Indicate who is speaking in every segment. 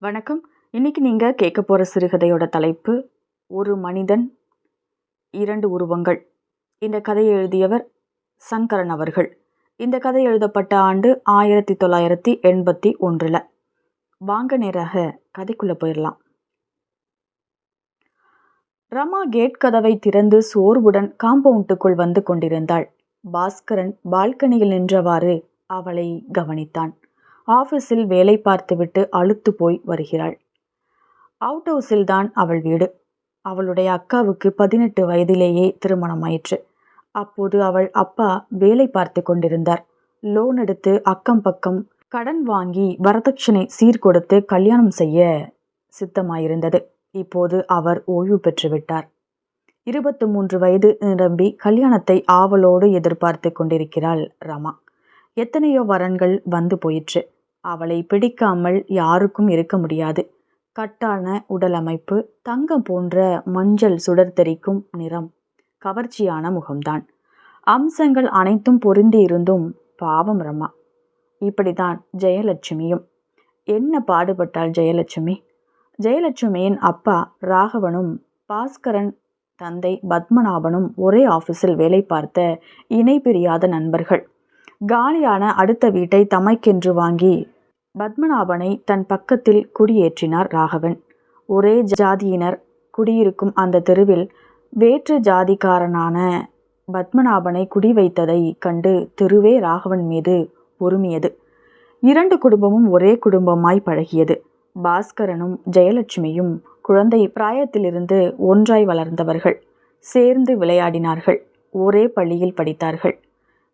Speaker 1: வணக்கம். இன்னைக்கு நீங்கள் கேட்க போகிற சிறுகதையோட தலைப்பு ஒரு மனிதன் இரண்டு உருவங்கள். இந்த கதையை எழுதியவர் சங்கரன் அவர்கள். இந்த கதை எழுதப்பட்ட ஆண்டு ஆயிரத்தி தொள்ளாயிரத்தி எண்பத்தி ஒன்றில். வாங்க நேராக கதைக்குள்ளே போயிடலாம் ரமா கேட் கதவை திறந்து சோர்வுடன் காம்பவுண்டுக்குள் வந்து கொண்டிருந்தாள். பாஸ்கரன் பால்கனியில் நின்றவாறு அவளை கவனித்தான். ஆஃபீஸில் வேலை பார்த்துவிட்டு அழுத்து போய் வருகிறாள். அவுட் ஹவுஸில் தான் அவள் வீடு. அவளுடைய அக்காவுக்கு பதினெட்டு வயதிலேயே திருமணமாயிற்று. அப்போது அவள் அப்பா வேலை பார்த்து கொண்டிருந்தார். லோன் எடுத்து அக்கம் பக்கம் கடன் வாங்கி வரதட்சணை சீர்கொடுத்து கல்யாணம் செய்ய சித்தமாயிருந்தது. இப்போது அவர் ஓய்வு பெற்றுவிட்டார் இருபத்து மூன்று வயது நிரம்பி கல்யாணத்தை ஆவலோடு எதிர்பார்த்து கொண்டிருக்கிறாள் ரமா. எத்தனையோ வரன்கள் வந்து போயிற்று. அவளை பிடிக்காமல் யாருக்கும் இருக்க முடியாது. கட்டான உடல் அமைப்பு தங்கம் போன்ற மஞ்சள் சுடர் தெரிக்கும் நிறம் கவர்ச்சியான முகம்தான். அம்சங்கள் அனைத்தும் பொருந்தி இருந்தும் பாவம் ரமா இப்படிதான் ஜெயலட்சுமியும். என்ன பாடுபட்டாள் ஜெயலட்சுமி? ஜெயலட்சுமியின் அப்பா ராகவனும் பாஸ்கரன் தந்தை பத்மநாபனும் ஒரே ஆஃபீஸில் வேலை பார்த்த இணை பிரியாத நண்பர்கள். காலியான அடுத்த வீட்டை தமைக்கென்று வாங்கி பத்மநாபனை தன் பக்கத்தில் குடியேற்றினார் ராகவன். ஒரே ஜாதியினர் குடியிருக்கும் அந்த தெருவில் வேற்று ஜாதிக்காரனான பத்மநாபனை குடி வைத்ததை கண்டு தெருவே ராகவன் மீது ஒருமியது இரண்டு குடும்பமும் ஒரே குடும்பமாய் பழகியது. பாஸ்கரனும் ஜெயலட்சுமியும் குழந்தை பிராயத்திலிருந்து ஒன்றாய் வளர்ந்தவர்கள். சேர்ந்து விளையாடினார்கள். ஒரே பள்ளியில் படித்தார்கள்.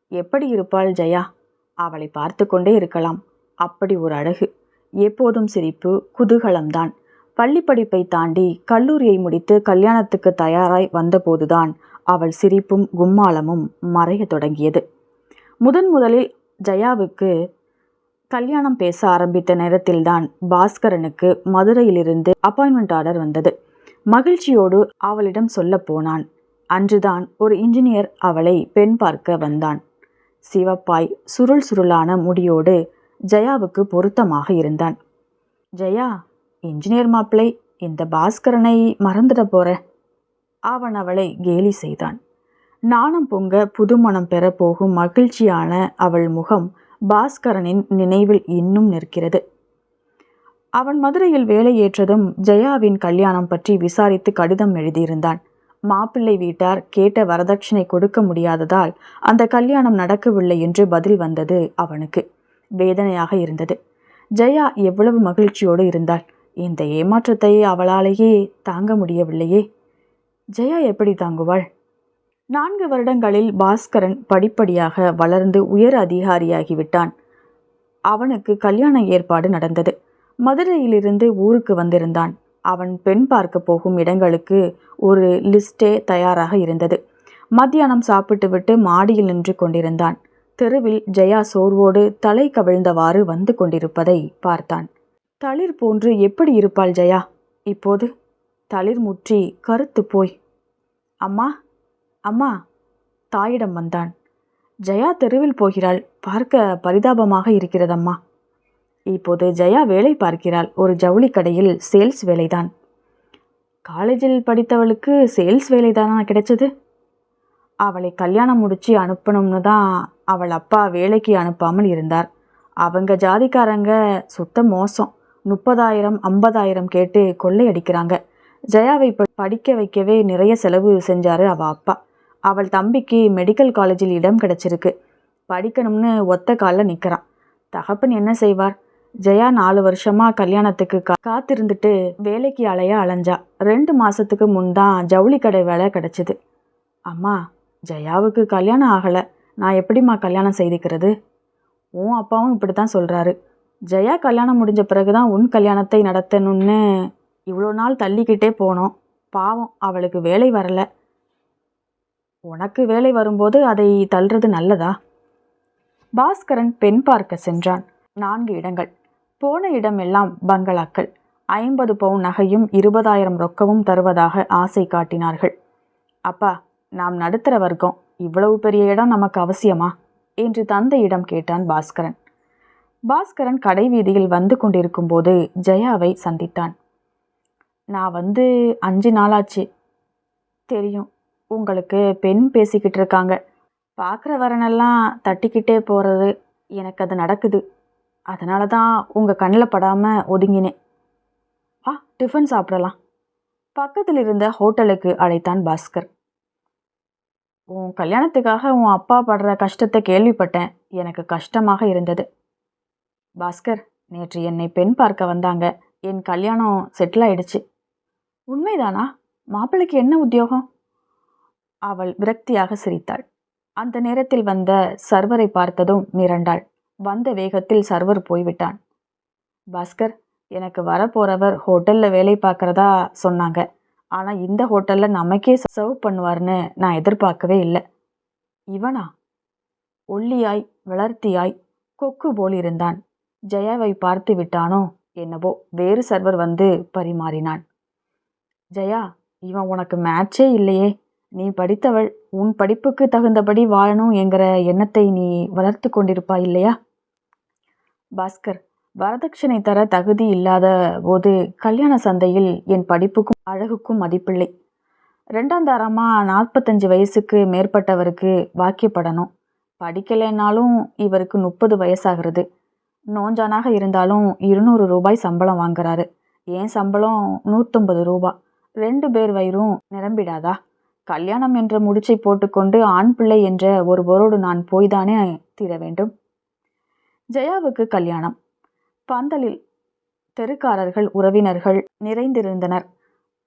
Speaker 1: எப்படி இருப்பாள் ஜெயா? அவளை பார்த்து கொண்டே இருக்கலாம். அப்படி ஒரு அழகு எப்போதும் சிரிப்பு குதூகலம்தான். பள்ளி படிப்பை தாண்டி கல்லூரியை முடித்து கல்யாணத்துக்கு தயாராய் வந்தபோதுதான் அவள் சிரிப்பும் கும்மாளமும் மறைய தொடங்கியது. முதன் முதலில் ஜெயாவுக்கு கல்யாணம் பேச ஆரம்பித்த நேரத்தில்தான் பாஸ்கரனுக்கு மதுரையிலிருந்து அப்பாயின்மெண்ட் ஆர்டர் வந்தது. மகிழ்ச்சியோடு அவளிடம் சொல்ல போனான். அன்றுதான் ஒரு இன்ஜினியர் அவளை பெண் பார்க்க வந்தான். சிவப்பாய் சுருள் சுருளான முடியோடு ஜெயாவுக்கு பொருத்தமாக இருந்தான். ஜெயா இன்ஜினியர் மாப்பிள்ளை இந்த பாஸ்கரனை மறந்துட போற. அவன் அவளை கேலி செய்தான். நாணம் பொங்க புதுமணம் பெற போகும் மகிழ்ச்சியான அவள் முகம் பாஸ்கரனின் நினைவில் இன்னும் நிற்கிறது. அவன் மதுரையில் வேலை ஏற்றதும் ஜெயாவின் கல்யாணம் பற்றி விசாரித்து கடிதம் எழுதியிருந்தான். மாப்பிள்ளை வீட்டார் கேட்ட வரதட்சணை கொடுக்க முடியாததால் அந்த கல்யாணம் நடக்கவில்லை என்று பதில் வந்தது அவனுக்கு. வேதனையாக இருந்தது. ஜெயா எவ்வளவு மகிழ்ச்சியோடு இருந்தாள். இந்த ஏமாற்றத்தை அவளாலேயே தாங்க முடியவில்லையே. ஜெயா எப்படி தாங்குவாள்? நான்கு வருடங்களில் பாஸ்கரன் படிப்படியாக வளர்ந்து உயர் அதிகாரியாகிவிட்டான். அவனுக்கு கல்யாண ஏற்பாடு நடந்தது. மதுரையிலிருந்து ஊருக்கு வந்திருந்தான். அவன் பெண் பார்க்க போகும் இடங்களுக்கு ஒரு லிஸ்டே தயாராக இருந்தது. மத்தியானம் சாப்பிட்டுவிட்டு மாடியில் நின்று கொண்டிருந்தான். தெருவில் ஜெயா சோர்வோடு தலை கவிழ்ந்தவாறு வந்து கொண்டிருப்பதை பார்த்தான். தளிர் போன்று எப்படி இருப்பாள் ஜெயா? இப்போது? தளிர் முற்றி கருத்து போய். அம்மா அம்மா தாயிடம் வந்தான். ஜெயா தெருவில் போகிறாள். பார்க்க பரிதாபமாக இருக்கிறதம்மா. இப்போது ஜெயா வேலை பார்க்கிறாள். ஒரு ஜவுளி கடையில் சேல்ஸ் வேலைதான். காலேஜில் படித்தவளுக்கு சேல்ஸ் வேலைதானா கிடைச்சது? அவளை கல்யாணம் முடிச்சு அனுப்பணும்னு தான் அவள் அப்பா வேலைக்கு அனுப்பாமல் இருந்தார். அவங்க ஜாதிக்காரங்க சுத்த மோசம். முப்பதாயிரம் ஐம்பதாயிரம் கேட்டு கொள்ளையடிக்கிறாங்க. ஜெயாவை படிக்க வைக்கவே நிறைய செலவு செஞ்சார் அவள் அப்பா. அவள் தம்பிக்கு மெடிக்கல் காலேஜில் இடம் கிடச்சிருக்கு. படிக்கணும்னு ஒத்த காலில் நிற்கிறான் தகப்பன் என்ன செய்வார்? ஜெயா நாலு வருஷமா கல்யாணத்துக்கு கா காத்திருந்துட்டு வேலைக்கு அலைய அலைஞ்சா. ரெண்டு மாசத்துக்கு முன் தான் ஜவுளி கடை வேலை கிடச்சிது. அம்மா ஜெயாவுக்கு கல்யாணம் ஆகலை. நான் எப்படிம்மா கல்யாணம் செய்திக்கிறது? உன் அப்பாவும் இப்படி தான் சொல்கிறாரு ஜெயா கல்யாணம் முடிஞ்ச பிறகு தான் உன் கல்யாணத்தை நடத்தணும்னு இவ்வளோ நாள் தள்ளிக்கிட்டே போனோம். பாவம் அவளுக்கு வேலை வரலை. உனக்கு வேலை வரும்போது அதை தள்ளுறது நல்லதா? பாஸ்கரன் பெண் பார்க்க சென்றான். நான்கு இடங்கள். போன இடமெல்லாம் பங்களாக்கள். ஐம்பது பவுன் நகையும் இருபதாயிரம் ரொக்கமும் தருவதாக ஆசை காட்டினார்கள். அப்பா நாம் நடுத்தர வர்க்கம். இவ்வளவு பெரிய இடம் நமக்கு அவசியமா? என்று தந்தையிடம் கேட்டான் பாஸ்கரன். பாஸ்கரன் கடை வீதியில் வந்து கொண்டிருக்கும்போது ஜெயாவை சந்தித்தான். நான் வந்து அஞ்சு நாளாச்சு. தெரியும். உங்களுக்கு பெண் பேசிக்கிட்டு இருக்காங்க. பார்க்குற வரனெல்லாம் தட்டிக்கிட்டே போகிறது எனக்கு அது நடக்குது. அதனால தான் உங்கள் கண்ணில் படாமல் ஒதுங்கினேன். ஆ டிஃபன் சாப்பிடலாம். பக்கத்தில் இருந்த ஹோட்டலுக்கு அழைத்தான் பாஸ்கர். உன் கல்யாணத்துக்காக உன் அப்பா படுற கஷ்டத்தை கேள்விப்பட்டேன். எனக்கு கஷ்டமாக இருந்தது. பாஸ்கர் நேற்று என்னை பெண் பார்க்க வந்தாங்க. என் கல்யாணம் செட்டில் ஆயிடுச்சு. உண்மைதானா? மாப்பிள்ளைக்கு என்ன உத்தியோகம்? அவள் விரக்தியாக சிரித்தாள். அந்த நேரத்தில் வந்த சர்வரை பார்த்ததும் மிரண்டாள். வந்த வேகத்தில் சர்வர் போய்விட்டான். பாஸ்கர் எனக்கு வரப்போகிறவர் ஹோட்டலில் வேலை பார்க்குறதா சொன்னாங்க. ஆனால் இந்த ஹோட்டலில் நமக்கே சர்வ் பண்ணுவார்னு நான் எதிர்பார்க்கவே இல்லை. இவனா? ஒல்லியாய் வளர்த்தியாய் கொக்கு போல் இருந்தான். ஜெயாவை பார்த்து விட்டானோ என்னவோ வேறு சர்வர் வந்து பரிமாறினான். ஜெயா இவன் உனக்கு மேட்சே இல்லையே. நீ படித்தவள் உன் படிப்புக்கு தகுந்தபடி வாழணும் என்கிற எண்ணத்தை நீ வளர்த்து கொண்டிருப்பாய் இல்லையா? பாஸ்கர் வரதட்சணை தர தகுதி இல்லாத போது கல்யாண சந்தையில் என் படிப்புக்கும் அழகுக்கும் மதிப்பில்லை. ரெண்டாம் தாரமாக நாற்பத்தஞ்சு வயசுக்கு மேற்பட்டவருக்கு வாக்கியப்படணும். படிக்கலைன்னாலும் இவருக்கு முப்பது வயசாகிறது. நோஞ்சானாக இருந்தாலும் இருநூறு ரூபாய் சம்பளம் வாங்குறாரு. என் சம்பளம் நூற்றம்பது ரூபா? ரெண்டு பேர் வயிறும் நிரம்பிடாதா? கல்யாணம் என்ற முடிச்சை போட்டுக்கொண்டு ஆண் பிள்ளை என்ற ஒருவரோடு நான் போய்தானே தீர வேண்டும்? ஜெயாவுக்கு கல்யாணம். பந்தலில் தெருக்காரர்கள் உறவினர்கள் நிறைந்திருந்தனர்.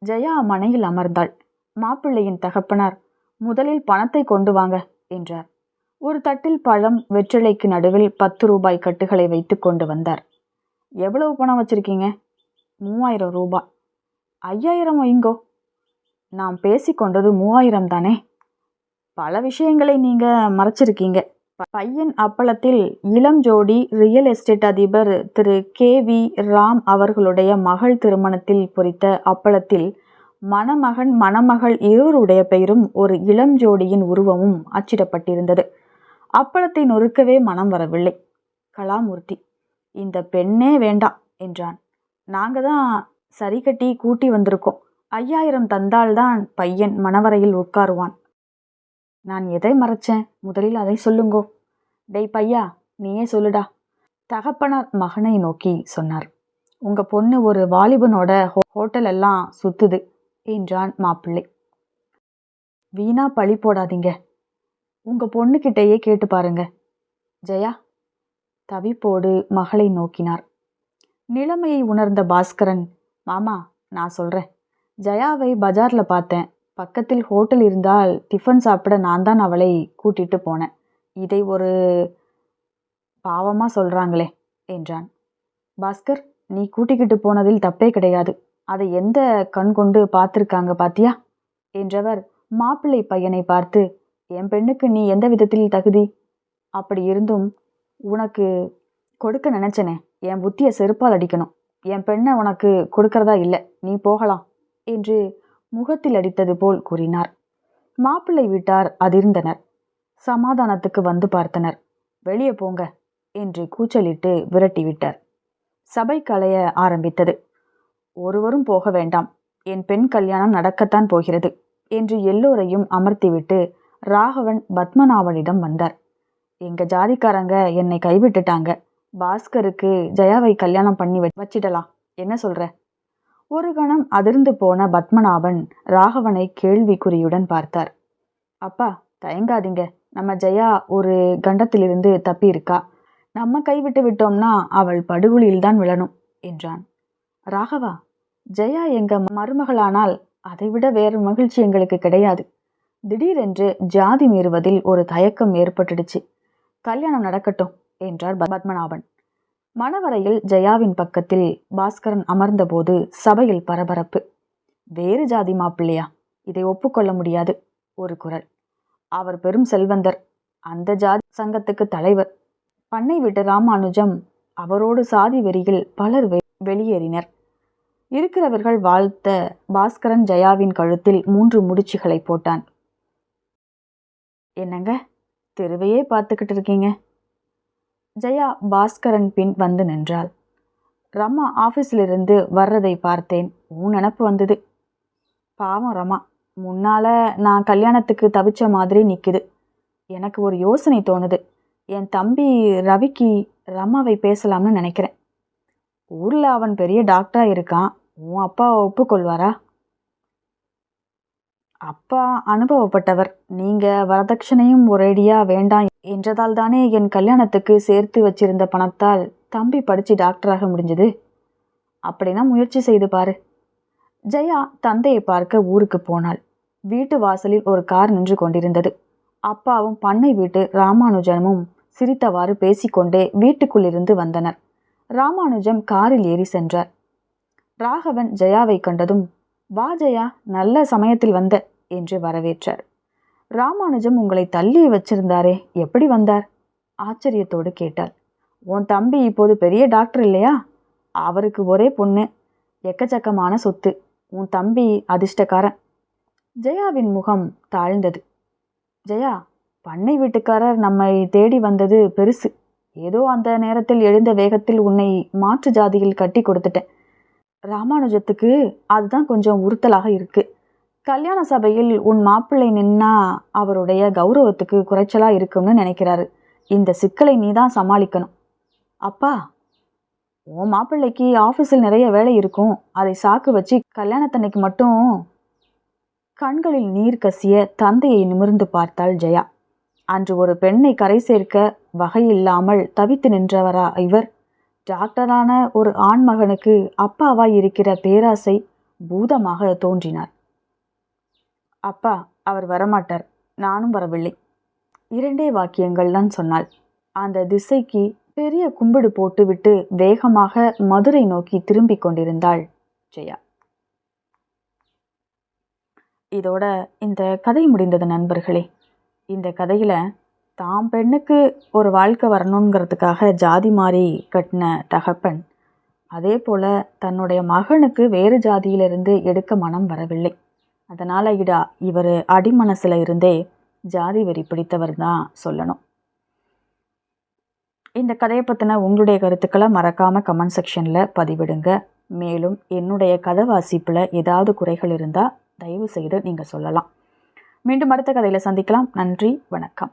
Speaker 1: ஜெயா மனையில் அமர்ந்தாள். மாப்பிள்ளையின் தகப்பனார் முதலில் பணத்தை கொண்டு வாங்க என்றார். ஒரு தட்டில் பழம் வெற்றிலைக்கு நடுவில் பத்து ரூபாய் கட்டுகளை வைத்து கொண்டு வந்தார். எவ்வளவு பணம் வச்சிருக்கீங்க? மூவாயிரம் ரூபாய். ஐயாயிரம் வைங்கோ நாம் பேசிக்கொண்டது மூவாயிரம் தானே? பல விஷயங்களை நீங்கள் மறைச்சிருக்கீங்க. பையன் அப்பளத்தில் இளம் ஜோடி ரியல் எஸ்டேட் அதிபர் திரு கே வி ராம் அவர்களுடைய மகள் திருமணத்தில் பொறித்த அப்பளத்தில் மணமகன் மணமகள் இருவருடைய பெயரும் ஒரு இளம் ஜோடியின் உருவமும் அச்சிடப்பட்டிருந்தது. அப்பளத்தை நொறுக்கவே மனம் வரவில்லை. கலாமூர்த்தி இந்த பெண்ணே வேண்டாம் என்றான். நாங்கள் தான் சரி கட்டி கூட்டி வந்திருக்கோம். ஐயாயிரம் தந்தால்தான் பையன் மணவரையில் உட்காருவான். நான் எதை மறைச்சேன்? முதலில் அதை சொல்லுங்கோ. டேய் பையா நீயே சொல்லுடா. தகப்பனார் மகனை நோக்கி சொன்னார். உங்க பொண்ணு ஒரு வாலிபனோட ஹோ ஹோட்டல் எல்லாம் சுத்துது என்றான் மாப்பிள்ளை. வீணா பழி போடாதீங்க. உங்க பொண்ணுக்கிட்டேயே கேட்டு பாருங்க. ஜெயா தவிப்போடு மகளை நோக்கினார். நிலைமையை உணர்ந்த பாஸ்கரன் மாமா நான் சொல்கிறேன் ஜெயாவை பஜாரில் பார்த்தேன். பக்கத்தில் ஹோட்டல் இருந்தால் டிஃபன் சாப்பிட நான் தான் அவளை கூட்டிட்டு போனேன். இதை ஒரு பாவமாக சொல்கிறாங்களே என்றான். பாஸ்கர் நீ கூட்டிக்கிட்டு போனதில் தப்பே கிடையாது. அதை எந்த கண் கொண்டு பார்த்துருக்காங்க பாத்தியா? என்றவர் மாப்பிள்ளை பையனை பார்த்து என் பெண்ணுக்கு நீ எந்த விதத்தில் தகுதி அப்படி இருந்தும் உனக்கு கொடுக்க நினச்சனே என் புத்தியை செருப்பால் அடிக்கணும். என் பெண்ணை உனக்கு கொடுக்கறதா இல்லை நீ போகலாம் என்று முகத்தில் அடித்தது போல் கூறினார். மாப்பிள்ளை வீட்டார் அதிர்ந்தனர். சமாதானத்துக்கு வந்து பார்த்தனர். வெளியே போங்க என்று கூச்சலிட்டு விரட்டிவிட்டார். சபை கலைய ஆரம்பித்தது. ஒருவரும் போக வேண்டாம். என் பெண் கல்யாணம் நடக்கத்தான் போகிறது என்று எல்லோரையும் அமர்த்திவிட்டு ராகவன் பத்மநாபனிடம் வந்தார். எங்க ஜாதிக்காரங்க என்னை கைவிட்டுட்டாங்க. பாஸ்கருக்கு ஜெயாவை கல்யாணம் பண்ணி வச்சிடலாம். என்ன சொல்ற? ஒரு கணம் அதிர்ந்து போன பத்மநாபன் ராகவனை கேள்விக்குறியுடன் பார்த்தார். அப்பா தயங்காதீங்க. நம்ம ஜெயா ஒரு கண்டத்திலிருந்து தப்பி இருக்கா நம்ம கைவிட்டு விட்டோம்னா அவள் படுகொலியில்தான் விழணும் என்றான். ராகவா ஜெயா எங்க மருமகளானால் அதைவிட வேறு மகிழ்ச்சி எங்களுக்கு கிடையாது. திடீரென்று ஜாதி மீறுவதில் ஒரு தயக்கம் ஏற்பட்டுடுச்சு. கல்யாணம் நடக்கட்டும் என்றார் பத்மநாபன். மணவரையில் ஜெயாவின் பக்கத்தில் பாஸ்கரன் அமர்ந்தபோது சபையில் பரபரப்பு. வேறு ஜாதி மாப்பிள்ளையா? இதை ஒப்புக்கொள்ள முடியாது. ஒரு குரல். அவர் பெரும் செல்வந்தர். அந்த ஜாதி சங்கத்துக்கு தலைவர். பண்ணை விட்டு ராமானுஜம் அவரோடு சாதி வெறியில் பலர் வெ- வெளியேறினர். இருக்கிறவர்கள் வாழ்த்த பாஸ்கரன் ஜெயாவின் கழுத்தில் மூன்று முடிச்சுகளை போட்டான். என்னங்க? தெருவையே பார்த்துக்கிட்டு இருக்கீங்க. ஜெயா பாஸ்கரன் பின் வந்து நின்றாள். ரமா ஆஃபீஸிலிருந்து வர்றதை பார்த்தேன். உன் நினப்பு வந்தது. பாவம் ரமா முன்னால் நான் கல்யாணத்துக்கு தவிச்ச மாதிரி நிற்குது எனக்கு ஒரு யோசனை தோணுது. என் தம்பி ரவிக்கு ரமாவை பேசலாம்னு நினைக்கிறேன். ஊரில் அவன் பெரிய டாக்டராக இருக்கான். உன் அப்பா ஒப்புக்கொள்வாரா? அப்பா அனுபவப்பட்டவர். நீங்கள் வரதட்சணையும் ஒரேடியாக வேண்டாம் என்றதால் தானே என் கல்யாணத்துக்கு சேர்த்து வச்சிருந்த பணத்தால் தம்பி படித்து டாக்டராக முடிஞ்சது? அப்படின்னா முயற்சி செய்து பாரு. ஜெயா தந்தையை பார்க்க ஊருக்கு போனாள். வீட்டு வாசலில் ஒரு கார் நின்று கொண்டிருந்தது. அப்பாவும் பண்ணை வீட்டு ராமானுஜனும் சிரித்தவாறு பேசிக்கொண்டே வீட்டுக்குள்ளிருந்து வந்தனர். ராமானுஜம் காரில் ஏறி சென்றார். ராகவன் ஜெயாவை கண்டதும் வா ஜெயா நல்ல சமயத்தில் வந்த என்று வரவேற்றார். ராமானுஜம் உங்களை தள்ளி வச்சிருந்தாரே. எப்படி வந்தார்? ஆச்சரியத்தோடு கேட்டாள். உன் தம்பி இப்போது பெரிய டாக்டர் இல்லையா? அவருக்கு ஒரே பொண்ணு. எக்கச்சக்கமான சொத்து. உன் தம்பி அதிர்ஷ்டக்காரன். ஜெயாவின் முகம் தாழ்ந்தது. ஜெயா பண்ணை வீட்டுக்காரர் நம்மை தேடி வந்தது பெருசு. ஏதோ அந்த நேரத்தில் எழுந்த வேகத்தில் உன்னை மாற்று ஜாதியில் கட்டி கொடுத்துட்டேன். ராமானுஜத்துக்கு அதுதான் கொஞ்சம் உறுத்தலாக இருக்குது கல்யாண சபையில் உன் மாப்பிள்ளை நின்னா அவருடைய கௌரவத்துக்கு குறைச்சலாக இருக்கும்னு நினைக்கிறாரு. இந்த சிக்கலை நீ தான் சமாளிக்கணும். அப்பா உன் மாப்பிள்ளைக்கு ஆஃபீஸில் நிறைய வேலை இருக்கும். அதை சாக்கு வச்சு கல்யாணத்தன்னைக்கு மட்டும் கண்களில் நீர் கசிய தந்தையை நிமிர்ந்து பார்த்தாள் ஜெயா. அன்று ஒரு பெண்ணை கரை சேர்க்க வகையில்லாமல் தவித்து நின்றவரா இவர். டாக்டரான ஒரு ஆண்மகனுக்கு அப்பாவாய் இருக்கிற பேராசை பூதமாக தோன்றினார். அப்பா அவர் வரமாட்டார். நானும் வரவில்லை. இரண்டே வாக்கியங்கள் தான் சொன்னாள். அந்த திசைக்கு பெரிய கும்பிடு போட்டுவிட்டு வேகமாக மதுரை நோக்கி திரும்பிக் கொண்டிருந்தாள் ஜெயா. இதோட இந்த கதை முடிந்தது நண்பர்களே. இந்த கதையில் தாம் பெண்ணுக்கு ஒரு வாழ்க்கை வரணுங்கிறதுக்காக ஜாதி மாறி கட்டின தகப்பன் அதே போல் தன்னுடைய மகனுக்கு வேறு ஜாதியிலிருந்து எடுக்க மனம் வரவில்லை. அதனால் இடா இவர் அடிமனசில் இருந்தே ஜாதி வெறி பிடித்தவர் தான் சொல்லணும். இந்த கதையை பற்றின உங்களுடைய கருத்துக்களை மறக்காமல் கமெண்ட் செக்ஷனில் பதிவிடுங்க. மேலும் என்னுடைய கதை வாசிப்பில் ஏதாவது குறைகள் இருந்தால் தயவு செய்து நீங்கள் சொல்லலாம். மீண்டும் அடுத்த கதையில் சந்திக்கலாம். நன்றி வணக்கம்.